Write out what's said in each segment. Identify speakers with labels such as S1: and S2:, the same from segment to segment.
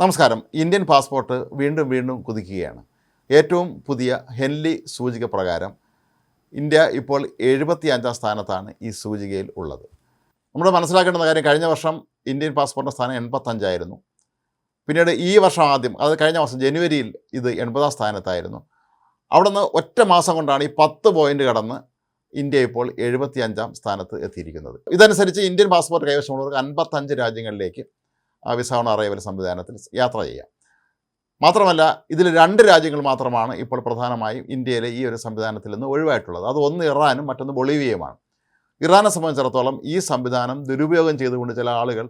S1: നമസ്കാരം. Indian passport വീണ്ടും വീണ്ടും കുതിക്കുകയാണ്. ഏറ്റവും പുതിയ ഹെൻലി സൂചിക പ്രകാരം ഇന്ത്യ ഇപ്പോൾ എഴുപത്തി അഞ്ചാം സ്ഥാനത്താണ് ഈ സൂചികയിൽ ഉള്ളത്. നമ്മൾ മനസ്സിലാക്കേണ്ട കാര്യം കഴിഞ്ഞ വർഷം ഇന്ത്യൻ പാസ്പോർട്ടിന്റെ സ്ഥാനം എൺപത്തഞ്ചായിരുന്നു. പിന്നീട് ഈ വർഷം ആദ്യം അതായത് കഴിഞ്ഞ വർഷം ജനുവരിയിൽ ഇത് എൺപതാം സ്ഥാനത്തായിരുന്നു. അവിടെ നിന്ന് ഒറ്റ മാസം കൊണ്ടാണ് ഈ പത്ത് പോയിന്റ് കടന്ന് ഇന്ത്യ ഇപ്പോൾ എഴുപത്തി അഞ്ചാം സ്ഥാനത്ത് എത്തിയിരിക്കുന്നത്. ഇതനുസരിച്ച് ഇന്ത്യൻ പാസ്പോർട്ട് കൈവശമുള്ളവർക്ക് അൻപത്തഞ്ച് രാജ്യങ്ങളിലേക്ക് ആ വിസ ഓൺ അറൈവൽ സംവിധാനത്തിൽ യാത്ര ചെയ്യാം. മാത്രമല്ല ഇതിൽ രണ്ട് രാജ്യങ്ങൾ മാത്രമാണ് ഇപ്പോൾ പ്രധാനമായും ഇന്ത്യയിലെ ഈ ഒരു സംവിധാനത്തിൽ നിന്ന് ഒഴിവായിട്ടുള്ളത്. അത് ഒന്ന് ഇറാനും മറ്റൊന്ന് ബൊളീവിയയുമാണ്. ഇറാനെ സംബന്ധിച്ചിടത്തോളം ഈ സംവിധാനം ദുരുപയോഗം ചെയ്തുകൊണ്ട് ചില ആളുകൾ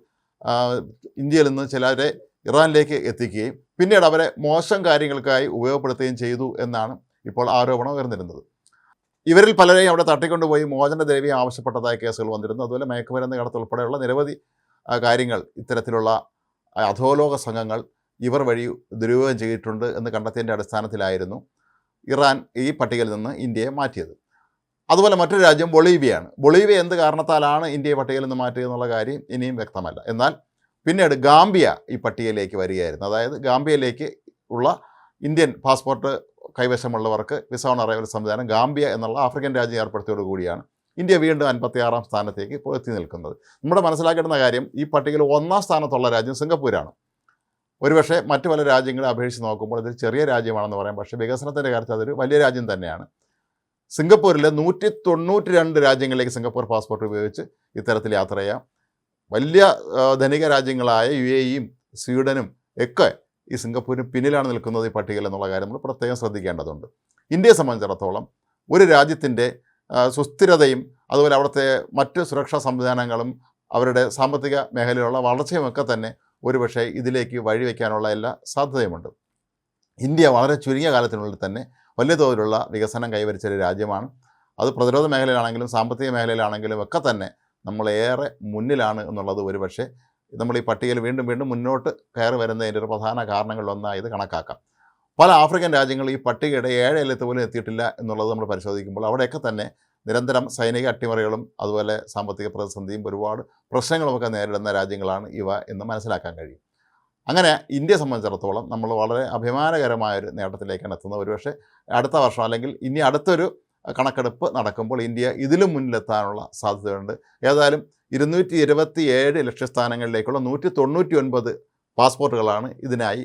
S1: ഇന്ത്യയിൽ നിന്ന് ചിലരെ ഇറാനിലേക്ക് എത്തിക്കുകയും പിന്നീട് അവരെ മോശം കാര്യങ്ങൾക്കായി ഉപയോഗപ്പെടുത്തുകയും ചെയ്തു എന്നാണ് ഇപ്പോൾ ആരോപണം ഉയർന്നിരുന്നത്. ഇവരിൽ പലരെയും അവിടെ തട്ടിക്കൊണ്ടുപോയി മോചന ദ്രവ്യം ആവശ്യപ്പെട്ടതായ കേസുകൾ വന്നിരുന്നു. അതുപോലെ മയക്കുമരുന്ന് കടത്തുൾപ്പെടെയുള്ള നിരവധി കാര്യങ്ങൾ ഇത്തരത്തിലുള്ള അധോലോക സംഘങ്ങൾ ഇവർ വഴി ദുരുപയോഗം ചെയ്തിട്ടുണ്ട് എന്ന് കണ്ടെത്തിയതിന്റെ അടിസ്ഥാനത്തിലായിരുന്നു ഇറാൻ ഈ പട്ടികയിൽ നിന്ന് ഇന്ത്യയെ മാറ്റിയത്. അതുപോലെ മറ്റൊരു രാജ്യം ബൊളീവിയയാണ് ബൊളീവിയ എന്ത് കാരണത്താലാണ് ഇന്ത്യയെ പട്ടികയിൽ നിന്ന് മാറ്റിയത് എന്നുള്ള കാര്യം ഇനിയും വ്യക്തമല്ല. എന്നാൽ പിന്നീട് ഗാംബിയ ഈ പട്ടികയിലേക്ക് വരികയായിരുന്നു. അതായത് ഗാംബിയയിലേക്ക് ഉള്ള ഇന്ത്യൻ പാസ്പോർട്ട് കൈവശമുള്ളവർക്ക് വിസ ഓൺ അറൈവൽ സംവിധാനം ഗാംബിയ എന്നുള്ള ആഫ്രിക്കൻ രാജ്യം ഏർപ്പെടുത്തിയോടുകൂടിയാണ് ഇന്ത്യ വീണ്ടും അൻപത്തി ആറാം സ്ഥാനത്തേക്ക് ഇപ്പോൾ എത്തി നിൽക്കുന്നത്. നമ്മുടെ മനസ്സിലാക്കേണ്ടുന്ന കാര്യം ഈ പട്ടികയിൽ ഒന്നാം സ്ഥാനത്തുള്ള രാജ്യം സിംഗപ്പൂരാണ്. ഒരുപക്ഷെ മറ്റു പല രാജ്യങ്ങളെ അപേക്ഷിച്ച് നോക്കുമ്പോൾ ഇതൊരു ചെറിയ രാജ്യമാണെന്ന് പറയാം. പക്ഷേ വികസനത്തിന്റെ കാര്യത്തിൽ അതൊരു വലിയ രാജ്യം തന്നെയാണ്. സിംഗപ്പൂരിലെ നൂറ്റി തൊണ്ണൂറ്റി രണ്ട് രാജ്യങ്ങളിലേക്ക് സിംഗപ്പൂർ പാസ്പോർട്ട് ഉപയോഗിച്ച് ഇത്തരത്തിൽ യാത്ര ചെയ്യാം. വലിയ ധനിക രാജ്യങ്ങളായ യു എ ഇയും സ്വീഡനും ഒക്കെ ഈ സിംഗപ്പൂരിന് പിന്നിലാണ് നിൽക്കുന്നത് ഈ പട്ടികയിൽ എന്നുള്ള കാര്യം നമ്മൾ പ്രത്യേകം ശ്രദ്ധിക്കേണ്ടതുണ്ട്. ഇന്ത്യയെ സംബന്ധിച്ചിടത്തോളം ഒരു രാജ്യത്തിന്റെ സുസ്ഥിരതയും അതുപോലെ അവിടുത്തെ മറ്റ് സുരക്ഷാ സംവിധാനങ്ങളും അവരുടെ സാമ്പത്തിക മേഖലയിലുള്ള വളർച്ചയുമൊക്കെ തന്നെ ഒരുപക്ഷെ ഇതിലേക്ക് വഴിവെക്കാനുള്ള എല്ലാ സാധ്യതയുമുണ്ട്. ഇന്ത്യ വളരെ ചുരുങ്ങിയ കാലത്തിനുള്ളിൽ തന്നെ വലിയ തോതിലുള്ള വികസനം കൈവരിച്ച ഒരു രാജ്യമാണ്. അത് പ്രതിരോധ മേഖലയിലാണെങ്കിലും സാമ്പത്തിക മേഖലയിലാണെങ്കിലും ഒക്കെ തന്നെ നമ്മളേറെ മുന്നിലാണ് എന്നുള്ളത് ഒരുപക്ഷെ നമ്മൾ ഈ പട്ടികയിൽ വീണ്ടും വീണ്ടും മുന്നോട്ട് കയറി വരുന്നതിന്റെ ഒരു പ്രധാന കാരണങ്ങളിലൊന്നായി ഇത് കണക്കാക്കാം. പല ആഫ്രിക്കൻ രാജ്യങ്ങൾ ഈ പട്ടികയുടെ ഏഴ് എല്ലത്ത് പോലും എത്തിയിട്ടില്ല എന്നുള്ളത് നമ്മൾ പരിശോധിക്കുമ്പോൾ അവിടെയൊക്കെ തന്നെ നിരന്തരം സൈനിക അട്ടിമറികളും അതുപോലെ സാമ്പത്തിക പ്രതിസന്ധിയും ഒരുപാട് പ്രശ്നങ്ങളുമൊക്കെ നേരിടുന്ന രാജ്യങ്ങളാണ് ഇവ എന്ന് മനസ്സിലാക്കാൻ കഴിയും. അങ്ങനെ ഇന്ത്യയെ സംബന്ധിച്ചിടത്തോളം നമ്മൾ വളരെ അഭിമാനകരമായൊരു നേട്ടത്തിലേക്കാണ് എത്തുന്നത്. ഒരുപക്ഷെ അടുത്ത വർഷം അല്ലെങ്കിൽ ഇനി അടുത്തൊരു കണക്കെടുപ്പ് നടക്കുമ്പോൾ ഇന്ത്യ ഇതിലും മുന്നിലെത്താനുള്ള സാധ്യതയുണ്ട്. ഏതായാലും ഇരുന്നൂറ്റി ഇരുപത്തി ഏഴ് ലക്ഷ്യസ്ഥാനങ്ങളിലേക്കുള്ള നൂറ്റി തൊണ്ണൂറ്റി ഒൻപത് പാസ്പോർട്ടുകളാണ് ഇതിനായി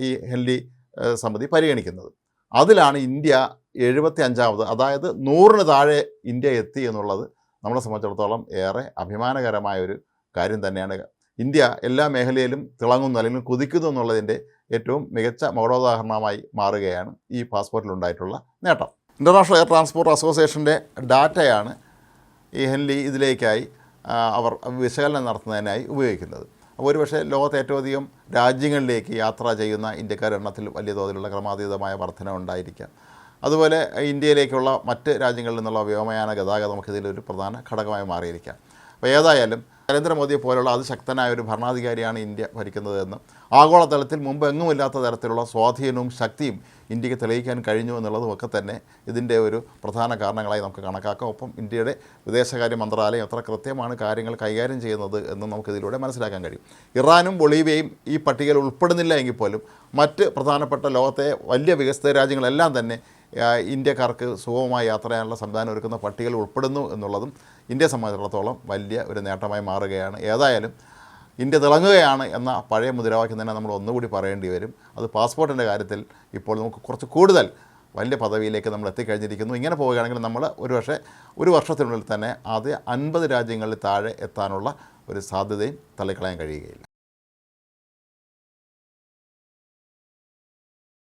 S1: ഈ ഹെല്ലി ആ, സമിതി പരിഗണിക്കുന്നത്. അതിലാണ് ഇന്ത്യ എഴുപത്തി അഞ്ചാമത് അതായത് നൂറിന് താഴെ ഇന്ത്യ എത്തി എന്നുള്ളത് നമ്മളെ സംബന്ധിച്ചിടത്തോളം ഏറെ അഭിമാനകരമായ ഒരു കാര്യം തന്നെയാണ്. ഇന്ത്യ എല്ലാ മേഖലയിലും തിളങ്ങുന്നു അല്ലെങ്കിൽ കുതിക്കുന്നു എന്നുള്ളതിന്റെ ഏറ്റവും മികച്ച മൗഢോദാഹരണമായി മാറുകയാണ് ഈ പാസ്പോർട്ടിലുണ്ടായിട്ടുള്ള നേട്ടം. ഇന്റർനാഷണൽ എയർ ട്രാൻസ്പോർട്ട് അസോസിയേഷന്റെ ഡാറ്റയാണ് ഈ ഹെൻലി ഇതിലേക്കായി അവർ വിശകലനം നടത്തുന്നതിനായി ഉപയോഗിക്കുന്നത്. ഒരുപക്ഷെ ലോകത്തെ ഏറ്റവും അധികം രാജ്യങ്ങളിലേക്ക് യാത്ര ചെയ്യുന്ന ഇന്ത്യക്കാരുടെ എണ്ണത്തിൽ വലിയ തോതിലുള്ള ക്രമാതീതമായ വർധന ഉണ്ടായിരിക്കാം. അതുപോലെ ഇന്ത്യയിലേക്കുള്ള മറ്റ് രാജ്യങ്ങളിൽ നിന്നുള്ള വ്യോമയാന ഗതാഗതം നമുക്കിതിലൊരു പ്രധാന ഘടകമായി മാറിയിരിക്കാം. അപ്പോൾ ഏതായാലും നരേന്ദ്രമോദിയെ പോലുള്ള അതിശക്തനായ ഒരു ഭരണാധികാരിയാണ് ഇന്ത്യ ഭരിക്കുന്നതെന്നും ആഗോളതലത്തിൽ മുമ്പ് എങ്ങുമില്ലാത്ത തരത്തിലുള്ള സ്വാധീനവും ശക്തിയും ഇന്ത്യയ്ക്ക് തെളിയിക്കാൻ കഴിഞ്ഞു എന്നുള്ളതും ഒക്കെ തന്നെ ഇതിന്റെ ഒരു പ്രധാന കാരണങ്ങളായി നമുക്ക് കണക്കാക്കാം. ഒപ്പം ഇന്ത്യയുടെ വിദേശകാര്യ മന്ത്രാലയം എത്ര കൃത്യമാണ് കാര്യങ്ങൾ കൈകാര്യം ചെയ്യുന്നത് എന്ന് നമുക്കിതിലൂടെ മനസ്സിലാക്കാൻ കഴിയും. ഇറാനും ബൊളീവിയയും ഈ പട്ടികയിൽ ഉൾപ്പെടുന്നില്ല എങ്കിൽ പോലും മറ്റ് പ്രധാനപ്പെട്ട ലോകത്തെ വലിയ വികസിത രാജ്യങ്ങളെല്ലാം തന്നെ ഇന്ത്യക്കാർക്ക് സുഗമമായി യാത്ര ചെയ്യാനുള്ള സംവിധാനം ഒരുക്കുന്ന പട്ടികയിൽ ഉൾപ്പെടുന്നു എന്നുള്ളതും ഇന്ത്യയെ സംബന്ധിച്ചിടത്തോളം വലിയ ഒരു നേട്ടമായി മാറുകയാണ്. ഏതായാലും ഇന്ത്യ തിളങ്ങുകയാണ് എന്ന പഴയ മുദ്രാവാക്യം തന്നെ നമ്മൾ ഒന്നുകൂടി പറയേണ്ടി വരും. അത് പാസ്പോർട്ടിന്റെ കാര്യത്തിൽ ഇപ്പോൾ നമുക്ക് കുറച്ച് കൂടുതൽ വലിയ പദവിയിലേക്ക് നമ്മൾ എത്തിക്കഴിഞ്ഞിരിക്കുന്നു. ഇങ്ങനെ പോവുകയാണെങ്കിൽ നമ്മൾ ഒരു പക്ഷേ ഒരു വർഷത്തിനുള്ളിൽ തന്നെ ആദ്യ അൻപത് രാജ്യങ്ങളിൽ താഴെ എത്താനുള്ള ഒരു സാധ്യതയും തള്ളിക്കളയാൻ കഴിയുകയില്ല.